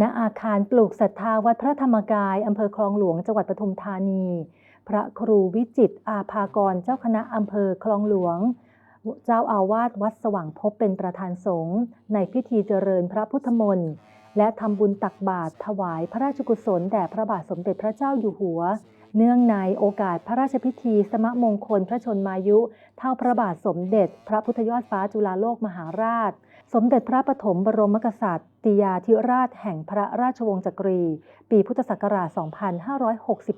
ณอาคารปลูกศรัทธาวัดพระธรรมกายอำเภอคลองหลวงจังหวัดปทุมธานี พระครูวิจิตอาภากรเจ้าคณะอำเภอคลองหลวง เจ้าอาวาสวัดสว่างพบเป็นประธานสงฆ์ในพิธีเจริญพระพุทธมนต์และทำบุญตักบาตรถวายพระราชกุศลแด่พระบาทสมเด็จพระเจ้าอยู่หัว เนื่องในโอกาสพระราชพิธี สมมงคลพระชนมายุ เท่าพระบาทสมเด็จ พระพุทธยอดฟ้าจุฬาโลกมหาราช สมเด็จพระปฐมบรมกษัตริย์ติยาธิราชแห่งพระราชวงศ์จักรี ปีพุทธศักราช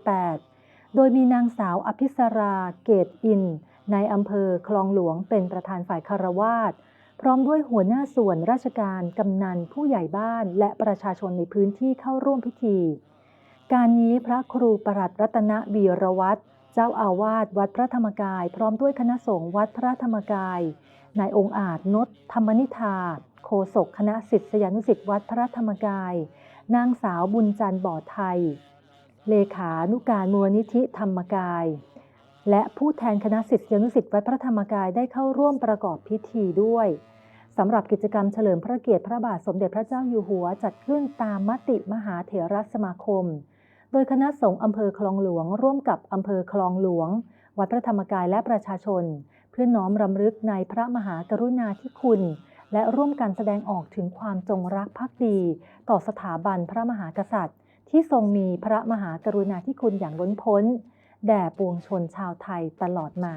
2568 โดยมีนางสาวอภิสราเกตอิน ในอำเภอคลองหลวงเป็นประธานฝ่ายคารวาสพร้อมด้วยหัวหน้าส่วนราชการกำนันผู้ใหญ่บ้านและประชาชนในพื้นที่เข้าร่วมพิธี การนี้พระครูประหลัดรัตนบีรวัตรเจ้าอาวาสวัดพระธรรมกาย พร้อมด้วยคณะสงฆ์วัดพระธรรมกายนายองค์อาจนดธรรมนิธาโฆษกคณะศิษยานุศิษย์วัดพระธรรมกาย นางสาวบุญจันทร์บ่อไทย เลขานุการมูลนิธิธรรมกาย และผู้แทนคณะศิษยานุศิษย์วัดพระธรรมกายได้เข้าร่วมประกอบพิธีด้วยสำหรับกิจกรรมเฉลิมพระเกียรติพระบาทสมเด็จพระเจ้าอยู่หัวจัดขึ้นตามมติมหาเถรสมาคม โดยคณะสงฆ์อำเภอคลองหลวง ร่วมกับอำเภอคลองหลวง วัดพระธรรมกายและประชาชน เพื่อน้อมรำลึกในพระมหากรุณาธิคุณ และร่วมกันแสดงออกถึงความจงรักภักดี ต่อสถาบันพระมหากษัตริย์ ที่ทรงมีพระมหากรุณาธิคุณอย่างล้นพ้น แด่ปวงชนชาวไทยตลอดมา